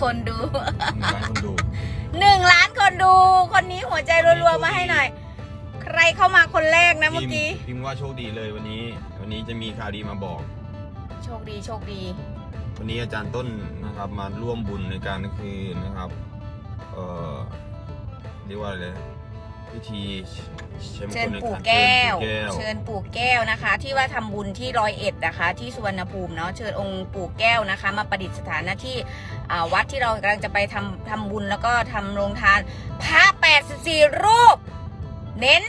คนดู หนึ่งล้านคนดูหนึ่งล้านคนดู คนนี้หัวใจรัวๆมาให้หน่อย ใครเข้ามาคนแรกนะเมื่อพิมพ์กี้พิมพ์ว่าโชคดีเลยวันนี้ วันนี้จะมีข่าวดีมาบอก โชคดีโชคดี วันนี้อาจารย์ต้นนะครับมาร่วมบุญในการคือนะครับ เอ่อเรียกว่าอะไรนะ พิธีเชิญเชิญในปู่ขันแก้วเชิญปู่แก้ว เชิญปู่แก้วนะคะ ที่ว่าทำบุญที่ร้อยเอ็ดนะคะ ที่สุวรรณภูมิเนาะเชิญองค์ปู่แก้วนะคะ มาประดิษฐานหน้าที่อ่าวัดที่เรากำลังจะไปทำทำบุญแล้วก็ทำโรงทานพระ84รูป เน้น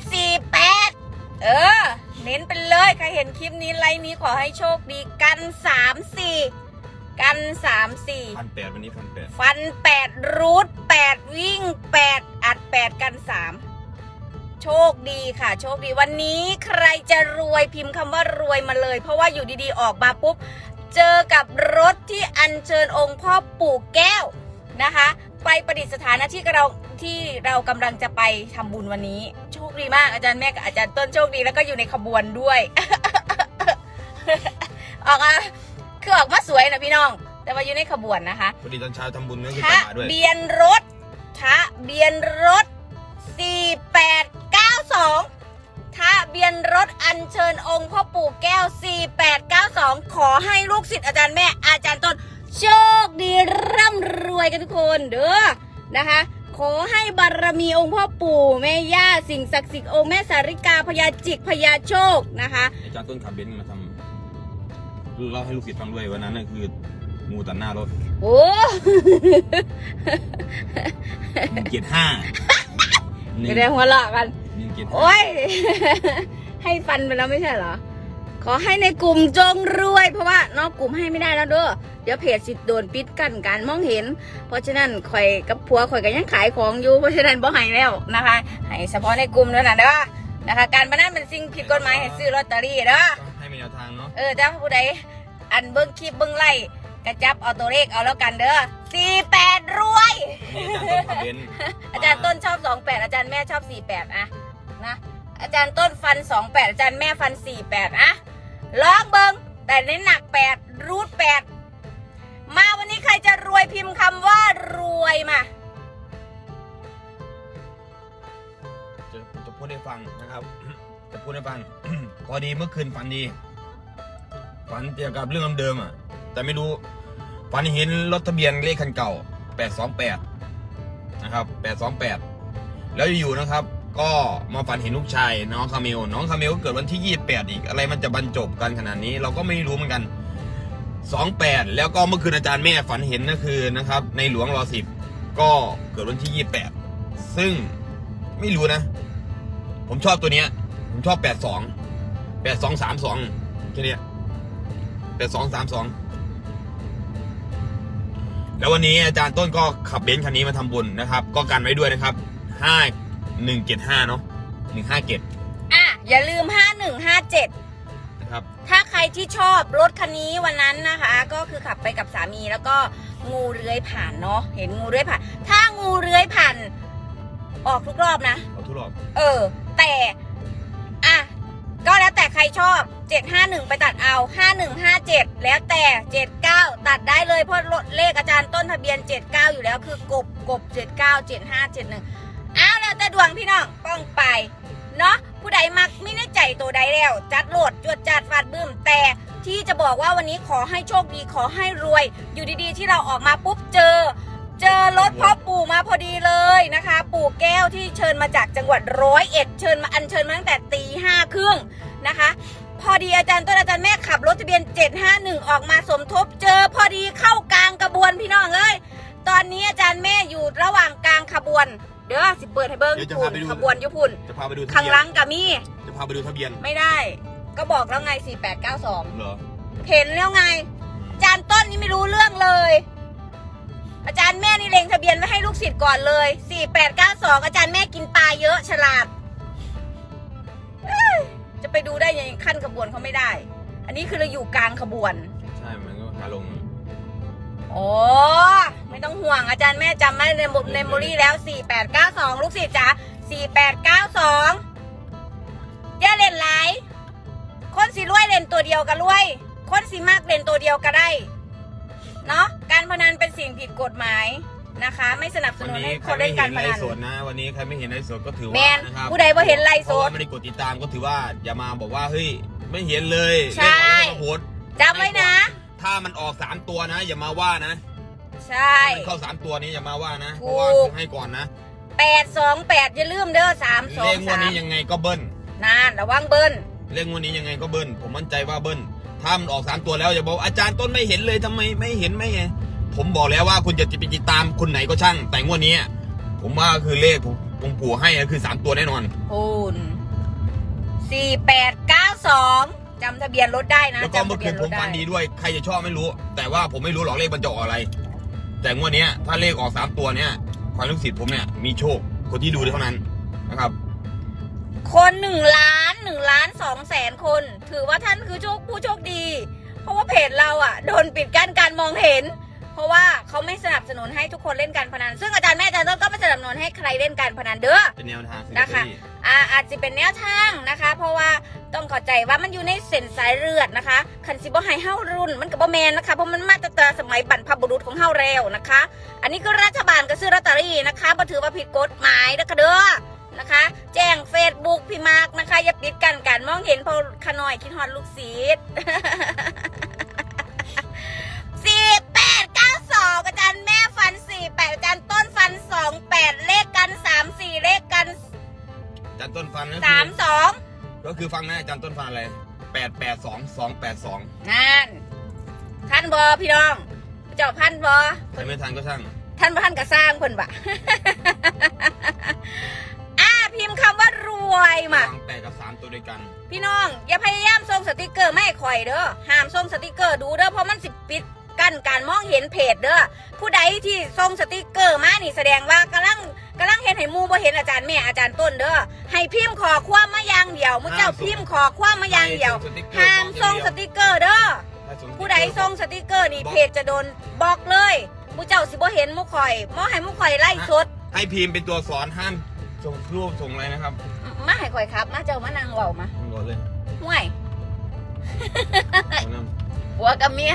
48เออ เน้นไปเลยใครเห็นคลิปนี้ไลน์นี้ขอให้โชคดีกัน3 4กัน3 4พันแปดวันนี้พันแปดฟันแปดรูทแปดวิ่งแปดอัดแปดกันสาม โชคดีค่ะ โชคดีวันนี้ใครจะรวยพิมพ์คำว่ารวยมาเลย เพราะว่าอยู่ดีๆออกมาปุ๊บ เจอกับรถที่อัญเชิญองค์พ่อปู่แก้วนะคะ ไปประดิษฐานหน้าที่กับเราที่เรากำลังจะไปทำบุญวันนี้ โชคดีมากอาจารย์แม่กับอาจารย์ต้นโชคดีแล้วก็อยู่ในขบวนด้วย ออกมาคือออกมาสวยนะพี่น้อง แต่ว่าอยู่ในขบวนนะคะพอดีตอนเช้าทำบุญก็คือทะตามมาด้วยเบียนรถทะเบียนรถ 4892ทะเบียนรถอัญเชิญองค์พ่อปู่แก้ว 4892 ขอให้ลูกศิษย์อาจารย์แม่อาจารย์ต้นโชคดีร่ำรวยกันทุกคนเด้อนะคะ ขอให้บารมีองค์พ่อปู่แม่ย่าสิ่งศักดิ์สิทธิ์องค์แม่สาริกาพญาจิกพญาโชคนะคะอาจารย์ต้นขับเบนซ์มาทำเล่าให้ลูกศิษย์ฟังด้วยวันนั้นน่ะคืองูตัดหน้ารถโอ้หนึ่งเกียรห้าหนึ่งไม่ได้หัวเราะกัน หนึ่งเกียรห้าโอ้ย ให้ฟันไปแล้วไม่ใช่เหรอ ขอให้ในกลุ่มจงรวย เพราะว่านอกกลุ่มให้ไม่ได้แล้วเด้อ เดี๋ยวเพจสิโดนปิดกั้นการมองเห็น เพราะฉะนั้นข่อยกับผัวข่อยก็ยังขายของอยู่ เพราะฉะนั้นบ่ให้แล้วนะคะ ให้เฉพาะในกลุ่มเท่านั้นเด้อ นะคะ การพนันเป็นสิ่งผิดกฎหมายให้ซื้อลอตเตอรี่เด้อต้องให้มีแนวทางเนาะ เออถ้าผู้ใดอันเบิ้งคลิปเบิ้งไล่กระจับเอาตัวเลขเอาแล้วกันเด้อสี่แปดรวย นี่อาจารย์ต้นขับเบนซ์อาจารย์ต้นชอบสองแปดอาจารย์แม่ชอบสี่แปดอะ นะอาจารย์ต้นฟันสองแปดอาจารย์แม่ฟันสี่แปดอะลองเบิงแต่เน้นหนักแปดรูทแปดมาวันนี้ใครจะรวยพิมพ์คำว่ารวยมาจะจะพูดให้ฟังนะครับ จะพูดให้ฟัง พอดีเมื่อคืนฝันดีฝันเกี่ยวกับเรื่องเดิมอะ แต่ไม่รู้ฝันเห็นรถทะเบียนเลขคันเก่า828นะครับ828แล้วอยู่ๆนะครับ ก็มาฝันเห็นลูกชายน้องคาเมลน้องคาเมลก็เกิดวันที่ 28 อีก อะไรมันจะบรรจบกันขนาดนี้ เราก็ไม่รู้เหมือนกัน 28 แล้วก็เมื่อคืนอาจารย์แม่ฝันเห็นก็คือนะครับ ในหลวงรอสิบก็เกิดวันที่ 28 ซึ่งไม่รู้นะ ผมชอบตัวเนี้ย ผมชอบ 82 8232แค่เนี้ย8232แล้ววันนี้อาจารย์ต้นก็ขับเบนซ์คันนี้มาทำบุญนะครับ ก็กันไว้ด้วยนะครับ5175 เนาะ157อะอย่าลืมห้าหนึ่งห้าเจ็ดนะครับ ถ้าใครที่ชอบรถคันนี้วันนั้นนะคะ ก็คือขับไปกับสามีแล้วก็งูเลื้อยผ่านเนาะเห็นงูเลื้อยผ่าน ถ้างูเลื้อยผ่าน ออกทุกรอบนะ เอาทุกรอบเออ แต่อะก็แล้วแต่ใครชอบ 751 ไปตัดเอา 5157 แล้วแต่ 79 ตัดได้เลยเพราะรถเลขอาจารย์ต้นทะเบียน 79 อยู่แล้วคือกบกบ79 75 71อ้าวแล้วแต่ ดวงพี่น้องป้องไปเนาะผู้ใดมักไม่แน่ใจตัวใดแล้ว จัดโหลดจวดจัดฟาดบึ้มแต่ที่จะบอกว่าวันนี้ขอให้โชคดีขอให้รวย อยู่ดีๆ ที่เราออกมาปุ๊บเจอ เจอรถพ่อปู่มาพอดีเลยนะคะ ปู่แก้วที่เชิญมาจากจังหวัดร้อยเอ็ดเชิญมาอัญเชิญมาตั้งแต่ตีห้าครึ่งนะคะ พอดีอาจารย์ต้นอาจารย์แม่ขับรถทะเบียน 751 ออกมาสมทบ เจอพอดีเข้ากลางกระบวนพี่น้องเอ้ยตอนนี้อาจารย์แม่อยู่ระ ว่างกลางขบวนเด้อสิเปิดให้เบิ้งเดี๋ยวจะพุ่พานไปดู ขบวนอยุพุ่นจะพาไปดูทะข้างเบียหลันงกับมี่จะพาไปดูทะเบียนไม่ได้ ก็บอกแล้วไง 4892 เหรอเห็นแล้วไง อาจารย์ต้นนี่ไม่รู้เรื่องเลย อาจารย์แม่นี่เล็งทะเบียนไว้ให้ลูกศิษย์ก่อนเลย 4892 อาจารย์แม่กินปลาเยอะฉลาดเอ้ยจะไปดูได้ยังไงขั้นขบวนเขาไม่ได้ อันนี้คือเราอยู่กลางขบวน ใช่มันก็ขาลง โอ้ไม่ต้องห่วงอาจารย์แม่จำไม่ในบุในโมรี่แล้ว 4892 ลูกศิษย์จ๋า4892อย่าเล่นหลายคนสิรวยเล่นตัวเดียวก็รวย คนสิมากเล่นตัวเดียวก็ได้ เนาะการพนันเป็นสิ่งผิดกฎหมายนะคะ ไม่สนับสวันนุนนี้ให้ใคครนไม่เล่นเห็การนพไลนัน ฟ์สดนะ วันนี้ใครไม่เห็นไลฟ์สดก็ถือแมว่านนะครับผู้ใดบ่เห็นไลฟ์สเพราะดว่าไม่ได้กดติดตามก็ถือว่าอย่ามาบอกว่าเฮ้ยไม่เห็นเลยใช่ เลขออกแล้วมาโพสต์จำไว้นะ ถ้ามันออกสามตัวนะ อย่ามาว่านะใช่ ถ้ามันเข้าสามตัวนี้อย่ามาว่านะถูเพกราะว่าให้ก่อนนะ828อย่าลืมเด้อเลขงวดนี้323ยังไงก็เบิ้ล นานระวังเบิ้ลเลขงวดนี้ยังไงก็เบิ้ล ผมมั่นใจว่าเบิ้ล ถ้ามันออกสามตัวแล้วอย่าบอกอาจารย์ต้นไม่เห็นเลยทำไมไม่เห็นไม่เห็นผมบอกแล้วว่าคุณจะไปติดตามคนไหนก็ช่าง แต่งวดนี้ผมว่าคือเลขผมผมปู่ให้อะคือสามตัวแน่นอนคุณ4892 จำทะเบียนรถได้นะแล้วก็จำเมื่ทะอเบีคืยนนรผถมได้ฟันดีด้วยใครจะชอบไม่รู้ แต่ว่าผมไม่รู้หรอกเลขบรรจออกอะไร แต่งวดเนี้ยถ้าเลขออกสามตัวเนี้ยความลูกศิษย์ผมเนี่ยมีโชคคนที่ดูเท่านั้นนะครับคนหนึ่งล้านหนึ่งล้านสองแสนคน ถือว่าท่านคือโชคผู้โชคดี เพราะว่าเพจเราอะ โดนปิดกั้นการมองเห็นเพ ราะว่าเขาไม่สนับสนุนให้ทุกคนเล่นการพนัน ซึ่งอาจารย์แม่อาจารย์ต้นก็ไม่สนับสนุนให้ใครเล่นการพนันเด้อ เป็นแนวทางซื้อนะคะลอตเตอรี่ อ่าอาจจะเป็นแนวทางนะคะ เพราะว่าต้องเข้าใจว่ามันอยู่ในเส้นสายเลือดนะคะคันซิบ่ให้เฮารุ่นมันกับบ่แมนนะคะเพราะมันมาตั้งแต่สมัยบรรพบุรุษของเฮาแล้วนะคะ อันนี้ก็รัฐบาลก็ซื้อลอตเตอรี่นะคะบ่ถือว่าผิดกฎหมายนะคะเด้อนะคะ แจ้งเฟซบุ๊กพี่มาร์กนะคะอย่าปิดกันการมองเห็นเพอขน่อยคิดฮอดลูกศิษย์ ฟังนะอาจารย์ต้นฟันอะไรแปดแปดสองสองแปดสองนั่นท่านบอพี่น้อง เจ้าพันบอใครไม่ทันก็ช่างท่านบ่ท่านก็สร้างเพิ่นบะ อ่าพิมพ์คำว่ารวยมาวางแปดกับสามตัวด้วยกันพี่น้อง อย่าพยายามส่งสติกเกอร์ไม่ให้ข่อยเด้อห้ามส่งสติกเกอร์ดูเด้อเพราะมันสิปิดกั้นการมองเห็นเพจเด้อผู้ใดที่ส่งสติกเกอร์มานี่แสดงว่ากำลัง กำลังเห็นให้หมูบ่เห็นอาจารย์แม่อาจารย์ต้นเด้อให้พิมพ์ขอความมาอย่างเดียวมุเจ้าพิมพ์ขอความมาอย่างเดียวห้ามส่งสติกเกอร์เด้อผู้ใดส่งสติกเกอร์นี่เพจจะโดนบล็อกเลยมูเจ้าสิบ่เห็นมูข่อยมอให้มูข่อยไล่สดให้พิมพ์เป็นตัวสอนห้ามส่งรูปส่งอะไรนะครับ มาให้ข่อยครับ มาเจ้ามานั่งเว้ามาผมบอกเลยห่วยเอานำผัวกับเมีย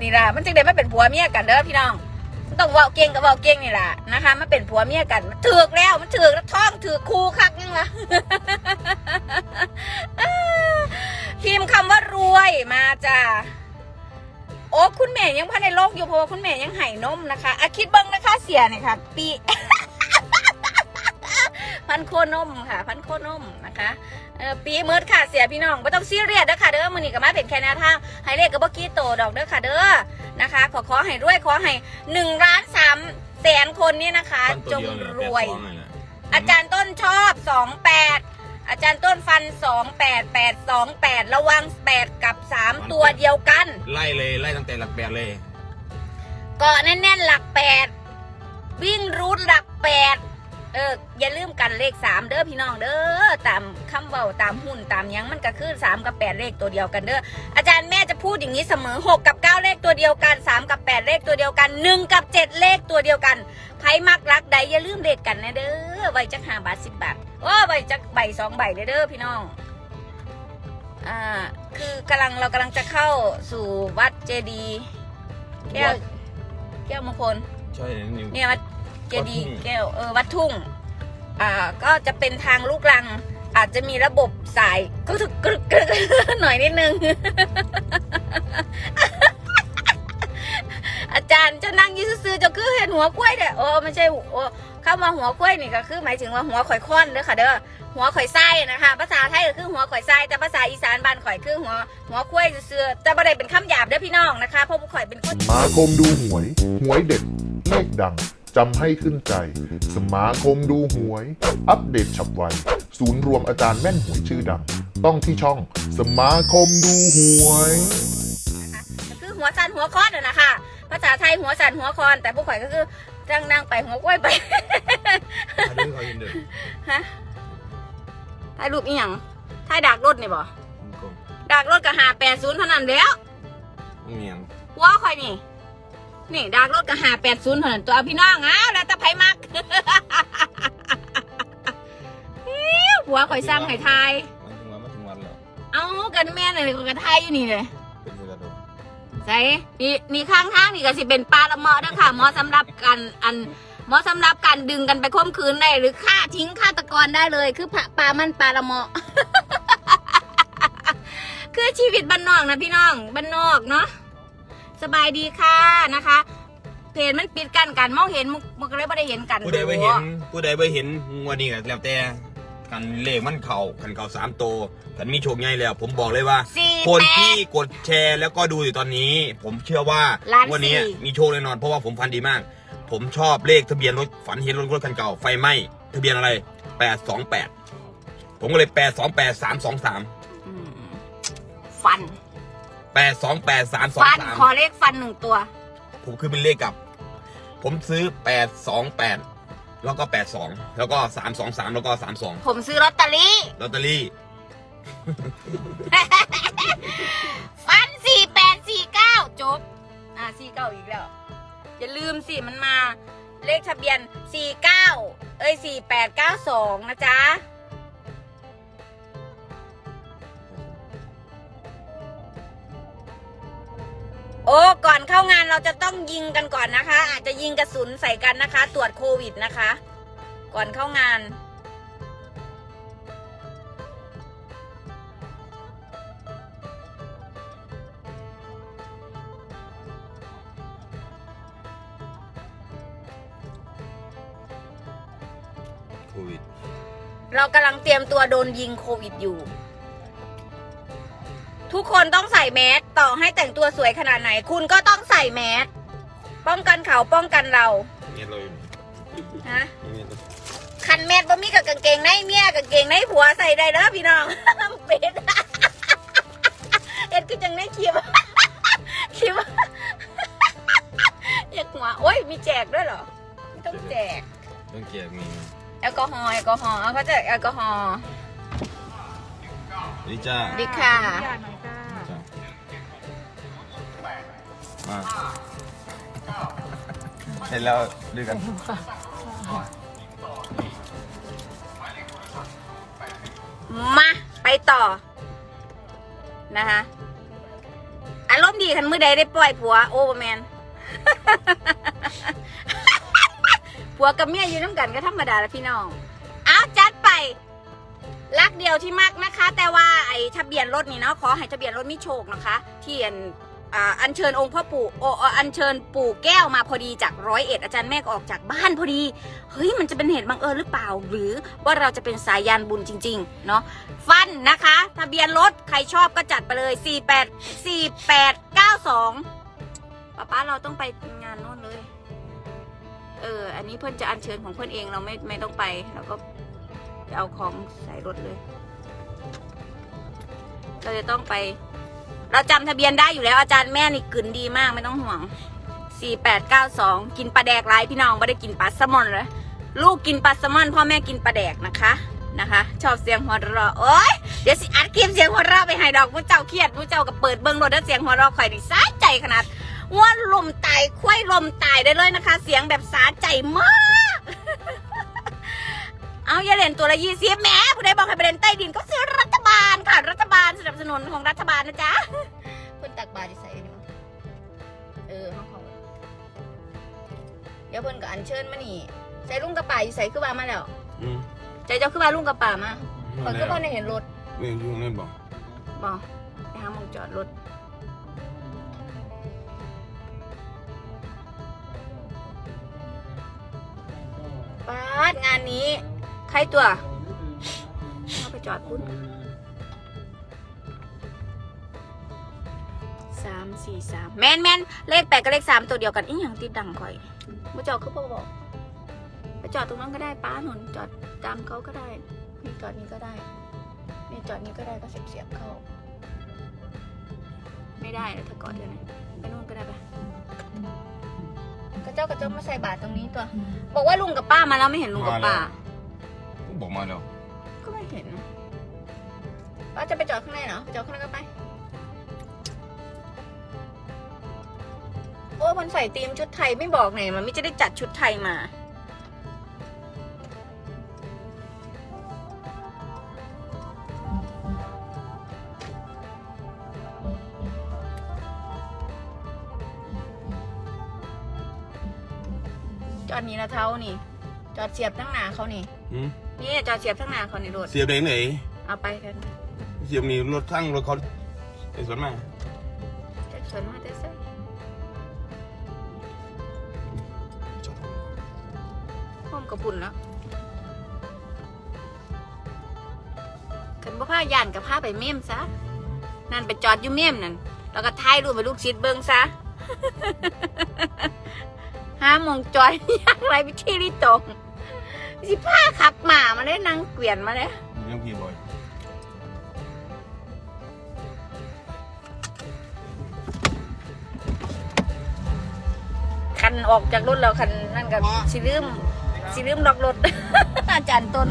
นี่ล่ะมันจึงได้มาเป็นผัวเมียกันเด้อพี่น้องมัน ต้องเว้าเก่งกับเว้าเก่งนี่แหละนะคะมาเป็นผัวเมียกันมันถือกแล้วมันถือกแล้วท้องถือกคู่คักยังล่ะพิมพ์คำว่ารวยมาจ้าโอ้คุณแม่ยังพันในโลกอยู่เพราะว่าคุณแม่ยังไห่นมนะคะอะคิดเบิ้งนะคะเสียเนี่ยค่ะ ปีพันโคนมค่ะ พันโคนมนะคะเออปีเมิดค่ะเสียพี่น้องไม่ต้องซีเรียสเด้อค่ะเด้อมือนี้ก็มาเป็นแค่แนวทางให้เลขกับเมื่อกี้โตดอกเด้อค่ะเด้อ นะคะ ขอขอให้รวยขอให้หนึ่งล้านสามแสนคนนี้นะคะฟันตัวจงเดียวเลยรวยแปดสองเลยนะอาจารย์ต้นชอบสองแปดอาจารย์ต้นฟันสองแปดแปดสองแปดระวังแปดกับสามตัวเดียวกัน ไล่เลยไล่ตั้งแต่หลักแปดเลยเกาะแน่นๆหลักแปดวิ่งรูทหลักแปด เอออย่าลืมกันเลขสามเด้อพี่น้องเด้อตามคำเบาตามหุ้นตามหยังมันก็คือสามกับแปดเลขตัวเดียวกันเด้ออาจารย์แม่จะพูดอย่างนี้เสมอหกกับเก้าเลขตัวเดียวกันสามกับแปดเลขตัวเดียวกันหนึ่งกับเจ็ดเลขตัวเดียวกันไพ่มักรักใดอย่าลืมเลขกันนะเด้อไว้จักห้าบาทสิบบาทโอ้ไว้จักใบสองใบเด้อเด้อพี่น้องอ่าคือกำลังเรากำลังจะเข้าสู่วัดเจดีย์แก้วแก้วมงคลใช่นิวเนี่ยวัด เจดีย์แก้วเออวัดทุ่งอ่าก็จะเป็นทางลูกรัง อาจจะมีระบบสายก็ถึกกรึกกรึกหน่อยนิดนึง อาจารย์จะนั่งยืดซื้อจะคือเห็นหัวกล้วยเด้อโอ้ไม่ใช่โอ้เข้ามาหัวกล้วยนี่ก็คือหมายถึงว่าหัวข่อยค้อนเด้อค่ะเด้อหัวข่อยไส้นะคะ ภาษาไทยก็คือหัวข่อยไส้แต่ภาษาอีสานบ้านข่อยคือหัวหัวกล้วยซื้อแต่บ่ได้เป็นคำหยาบเด้อพี่น้องนะคะเพราะพวกข่อยเป็นคนมาคมดูหวย หวยเด็ดเลขดัง จำให้ขึ้นใจ สมาคมดูหวย อัปเดตฉับไว ศูนย์รวมอาจารย์แม่นหวยชื่อดัง ต้องที่ช่องสมาคมดูหวยก็คือหัวสันหัวคอนน่ะนะคะภาษาไทยหัวสันหัวคอน แต่พวกข่อยก็คือนั่งนั่งไปหัวกล้วยไปถ่ายรูปให้เขาเห็นเด้อฮะถ่ายรูปอีหยังถ่ายดากรถนี่บ่ผมก็ดากรถก็หาแปดศูนย์เท่านั้นแล้วเมียงหัวข่อยนี่ นี่ดากรถก็หาแปดศูนย์เท่านั้นตัวเอาพี่น้องอ้าวแล้วแต่ไผมักอิ๊วหัวข่อยสร้างให้ทายมันถึงวันมันถึงวันแล้วเอากันแม่นเลยก็ทายอยู่นี่เลยเป็นเวลาโดนใส่นี่นี่ข้างทางนี่ก็สิเป็นปลาละเมาะเด้อค่ะเหมาะสำหรับการอันเหมาะสำหรับการดึงกันไปข่มขืนได้หรือฆ่าทิ้งฆาตกรได้เลย คือปลาปลามันปลาละเมาะคือชีวิตบ้านนอกนะพี่น้องบ้านนอกเนาะ สบายดีค่ะนะคะเพจมันปิดกันกันมองเห็นมุกมันก็เลยไม่ได้เห็นกันผู้ใดไปเห็น ผู้ใดไปเห็นงวดนี้ก็แล้วแต่กันเลขมันเข่ากันเข่าสามโตวกันมีโชคใหญ่แล้ว ผมบอกเลยว่า สี่คนแปที่ด กดแชร์แล้วก็ดูอยู่ตอนนี้ ผมเชื่อว่าล้านวันนี้สี่ มีโชคแน่นอนเพราะว่าผมฟันดีมาก ผมชอบเลขทะเบียนรถฝันเห็นรถรถคันเก่าไฟไหม้ทะเบียนอะไรแปดสองแปดผมก็เลยแปดสองแปดสามสองสามอืมฟัน แปดสองแปดสามสองฟันสามขอเลขฟันหนึ่งตัว ผมคือเป็นเลขกลับ ผมซื้อแปดสองแปดแล้วก็แปดสองแล้วก็สามสองสามแล้วก็สามสองผมซื้อลอตเตอรี่ ลอตเตอรี่ ฟันสี่แปดสี่เก้าจบ อ่าสี่เก้าอีกแล้ว อย่าลืมสิมันมา เลขทะเบียนสี่เก้าเอ้ยสี่แปดเก้าสองนะจ๊ะ อ้ก่อนเข้างานเราจะต้องยิงกันก่อนนะคะ อาจจะยิงกระสุนใส่กันนะคะ ตรวจโควิดนะคะ ก่อนเข้างาน โควิด เรากำลังเตรียมตัวโดนยิงโควิดอยู่ ทุกคนต้องใส่แมส ต่อให้แต่งตัวสวยขนาดไหน คุณก็ต้องใส่แมสป้องกันเขาป้องกันเราเงี้ยเราอยู่ฮะเงี้ยเราคันแมสบ่มีกับกางเกงในเมียกางเกงในผัวใส่ได้เด้อพี่น้องเป็ดเอ็ดคือจังได้คิวคิวอยากหัวโอ้ยมีแจกด้วยเหรอไม่ต้องแจกต้องเกียร์มีแอลกอฮอล์แอลกอฮอล์เขาจะแอลกอฮอล์ดิจ้าดีค่ะ จ้ามาเสร็จแล้วด้วยกันมาไปต่อ นะคะ อารมณ์ดีคันมือใดได้ปล่อยผัว โอเวอร์แมนผัวกับเมียอยู่น้ำกันก็ธรรมดาละพี่น้อง เอาจัดไปรักเดียวที่มากนะคะ แต่ว่าไอ้ทะเบียนรถนี่เนาะขอให้ทะเบียนรถมิโชคนะคะ ที่อัน อัญเชิญองค์พ่อปู่โออัญเชิญปู่แก้วมาพอดีจากร้อยเอ็ดอาจารย์แม่ก็ออกจากบ้านพอดี เฮ้ยมันจะเป็นเหตุบังเอิญหรือเปล่า หรือว่าเราจะเป็นสายยานบุญจริง ๆ เนาะฟันนะคะ ทะเบียนรถใครชอบก็จัดไปเลย 48 4892ป้าป้าเราต้องไปงานโน่นเลย เออ อันนี้เพื่อนจะอัญเชิญของเพื่อนเองเราไม่ไม่ต้องไปเราก็จะเอาของใส่รถเลยเราจะต้องไป เราจำทะเบียนได้อยู่แล้วอาจารย์แม่นี่กลืนดีมากไม่ต้องห่วง 4892 กินปลาแดกไรพี่น้องไม่ได้กินปลาแซลมอนเลยลูกกินปลาแซลมอนพ่อแม่กินปลาแดกนะคะนะคะ ชอบเสียงหัวเราะโอ๊ยเดี๋ยวสิอัดคลิปเสียงหัวเราะไปให้ดอกผู้เจ้าเครียดผู้เจ้าก็เปิดเบิ้งรถแล้วเสียงหัวเราะข่อยนี่สาใจขนาดง่วนลมตายควายลมตายได้เลยนะคะ เสียงแบบสาใจมาก เอาอย่าเล่นตัวละยี่สิบแม่ผู้ใดบอกให้ไปเล่นใต้ดินก็ซื้อรัฐบาลค่ะ รัฐบาล สนับสนุนของรัฐบาลนะจ๊ะเพิ่นตักบาตรที่ใส่นี่มั้งเออห้องเขาเดี๋ยวเพิ่นก็อัญเชิญมานี่ใส่ลุงกระป่าอยู่ใส่ขึ้นมามาแล้วอืมใจเจ้าขึ้นมาลุงกระป่ามาก่อนก็พอได้เห็นรถเรื่องยุ่งนั่นบอกบอกไปหาหมองจอดรถปาดงานนี้ ใครตัวเอาไปจอดพุ่น สามสี่สามแมนแมนเลขแปดกับเลขสามตัวเดียวกันอีหยังติดดังข่อยมุเจ้าคือบ่บอกจอดตรงนั้นก็ได้ป้าหนุนจอดตามเขาก็ได้นี่จอดนี้ก็ได้นี่จอดนี้ก็ได้ก็เสียบเสียบๆเข้าไม่ได้แล้วถ้ากอดเดี๋ยวนะไปนู่นก็ได้ปะกระเจ้ากระเจ้ามาใส่บาตรตรงนี้ตัว บอกว่าลุงกับป้ามาแล้วไม่เห็นลุงกับป้าผมบอกมาแล้วก็ไม่เห็นนะป้าจะไปจอดข้างในเหรอไปจอดข้างในก็ไป โอ้มันใส่ธีมชุดไทยไม่บอกไหนมันไม่จะได้จัดชุดไทยมาจอดนี้ละเท้านี่ จอดเสียบทั้งหนาเขานี่หืมนี่จอดเสียบทั้งหนาเขาในรถเสียบไหนไหนเอาไปกันเสียบนี่รถทั้งรถเขาไอ้สวนมาแจ็คสันมาเต ปุ่นแล้วกันบ่ผ้าย่านกับผ้าไปเมี่ยมซะ นั่นไปจอดอยู่เมี่ยมนั่น แล้วก็ถ่ายรูปไปลูกชิดเบิ้งซะห้าโมงจอยอยากไรไปที่ที่ตรงสิผ้าขับหมามาเลยนางเกวียนมาเลยเรื่องพี่บอยคันออกจากรถแล้วคันนั่นกับสิลืม สิลืมล็อกรถ อาจารย์ต้น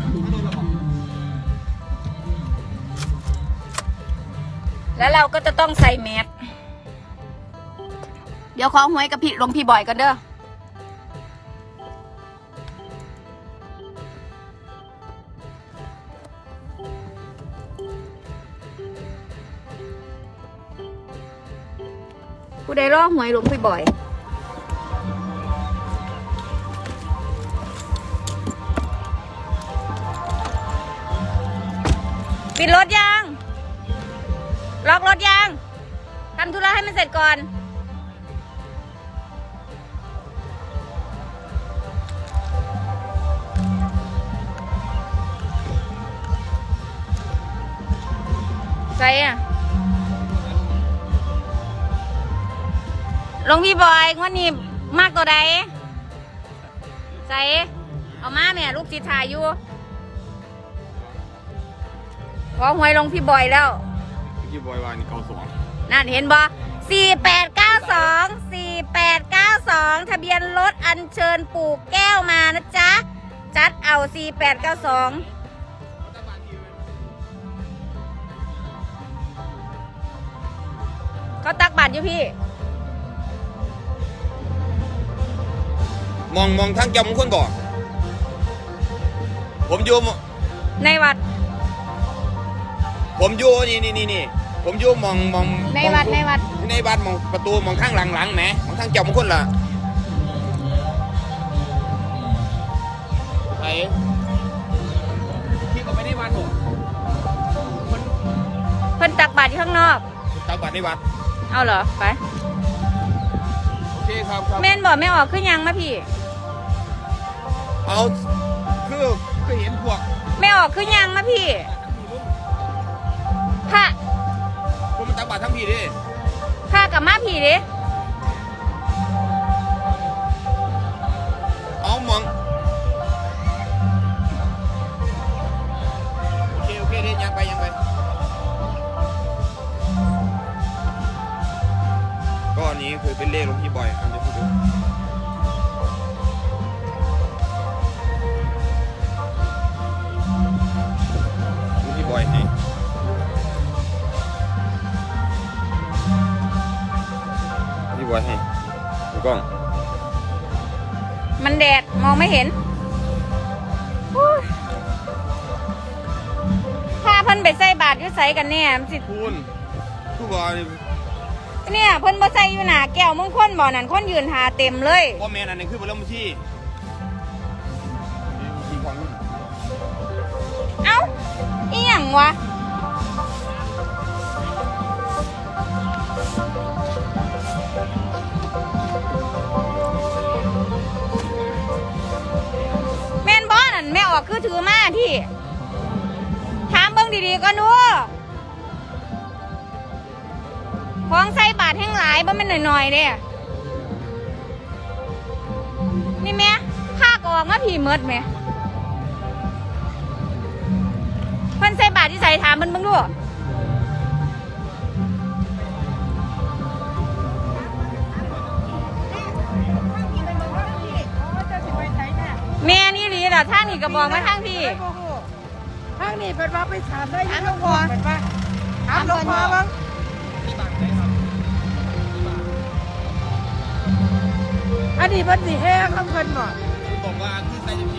แล้วเราก็จะต้องใส่แมสเดี๋ยวขอหวยกับพี่ลงพี่บ่อยกันเด้อผู้ใดรอหวยหลวงพี่บ่อย ปิดรถยัง ล็อกรถยังทำธุระให้มันเสร็จก่อนใส่อะหลวงพี่บอยงวันนี้มากตัวใดใส่เอามาแม่ลูกจิตถ่ายอยู่ ขอหวยหลวงพี่บอยแล้ว พี่บอยว่านี่เกาสองนั่นเห็นบ่สี่แปดเก้าสองสี่แปดเก้าสองทะเบียนรถอัญเชิญปู่แก้วมานะจ๊ะ จัดเอาสี่แปดเก้าสองเขาตักบาตรอยู่พี่ มองมองทางเจ้ามงคลบ่ผมอยู่ในวัด ผมอยู่นี่นี่นี่นี่ผมอยู่มองมองในวัดมองในวัด ในวัดมองประตูมองข้างหลังหลังแหมมองทางเจ้ามงคลล่ะไปพี่ก็ไปในวัดบ่เพิ่นตักบาตรอยู่ข้างนอก ตักบาตรในวัดเอาเหรอ ไป โอเคครับครับแม่นบอกไม่ออกขึ้นยังมาพี่ เอาคือคือเห็นพวกไม่ออกขึ้นยังมาพี่ พระผมมันตักบาตรทั้งพี่ดิพระกับมาพี่ดิเอามองโอเคโอเคเดินยังไปยังไปก็อันนี้คือเป็นเลขหลวงพี่บอยอันนี้พูดดู บอยให้ดูกล้อง มันแดด มองไม่เห็นอู้ยพาเพิ่นไปใส่บาตรอยู่ใส่กันเนี่ยมันสิคุณผู้บอยเนี่ยเพิ่นบ่ใส่อยู่หนาแก้วมงคลบ่นั่นคนยืนหาเต็มเลยพ่อแม่นั่นนี่คือบรมที่ที่ของเอ้าอีหยังวะ อกคือถือมาที่ถามเบิ้งดีๆก็ดูของใส่บาทแห้งหลายบ่ม่นหน่อยๆเด้นี่แม่ผ้ากออกมาผีเมดไหมเพิ่นใส่บาทที่ใส่ถามมันมึงดู ลีเหรอทางนี้ก็บอกมาทางพี่ ทางนี้เป็นว่าไปถามได้ยังหลวงพ่อเป็นว่าถามหลวงพ่อบ้างอันนี้มันสีแห้งข้างเพิ่นบ่บอกว่าคือใส่จี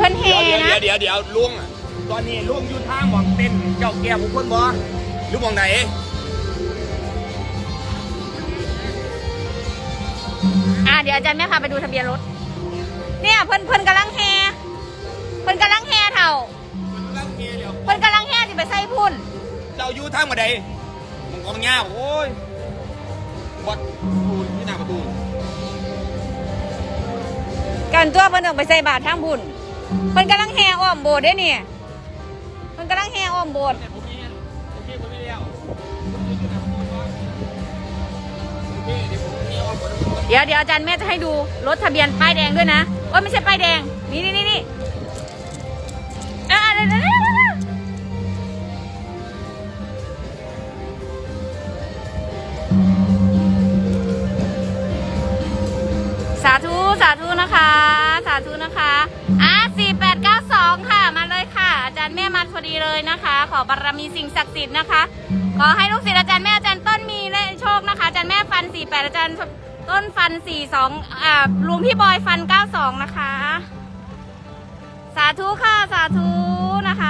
เพิ่นเฮเดี๋ยวนะเดี๋ยวเดี๋ยวเดี๋ยวลุงอะตอนนี้ลุงอยู่ทางหมองเต้นเจ้าแก้วผู้คนบ่หรือหมองไหนอะเดี๋ยวอาจารย์แม่พาไปดูทะเบียนรถ เนี่ยเพิ่นเพิ่นกำลังแฮเพิ่นกำลังแฮเถ่าลังเกเดี๋ยวเพิ่นกำลังแฮสิไปใส่พุ่นเจ้าอยู่ทางมาใดมึงกองเงาโอ้ยวัดปูนที่หน้าประตูกันตัวเพิ่นต้องไปใส่บาตรทางพุ่น เพิ่นกำลังแฮอ้อมโบสถ์เด้เนี่ยเพิ่นกำลังแฮอ้อมโบสถ์เดี๋ยวเดี๋ยวเดี๋ยวอาจารย์แม่จะให้ดูรถทะเบียนป้ายแดงด้วยนะโอ้ยไม่ใช่ป้ายแดง นี่นี่นี่นี่อ่าเดี๋ยวเดี๋ยวเดี๋ยวเดี๋ยวสาธุ สาธุนะคะ จารย์แม่มาพอดีเลยนะคะ ขอบารมีสิ่งศักดิ์สิทธิ์นะคะ ขอให้ลูกศิษย์อาจารย์แม่อาจารย์ต้นมีและโชคนะคะ อาจารย์แม่ฟันสี่แปดอาจารย์ต้นฟันสี่สองอ่าลุงพี่บอยฟันเก้าสองนะคะ สาธุค่ะ สาธุนะคะ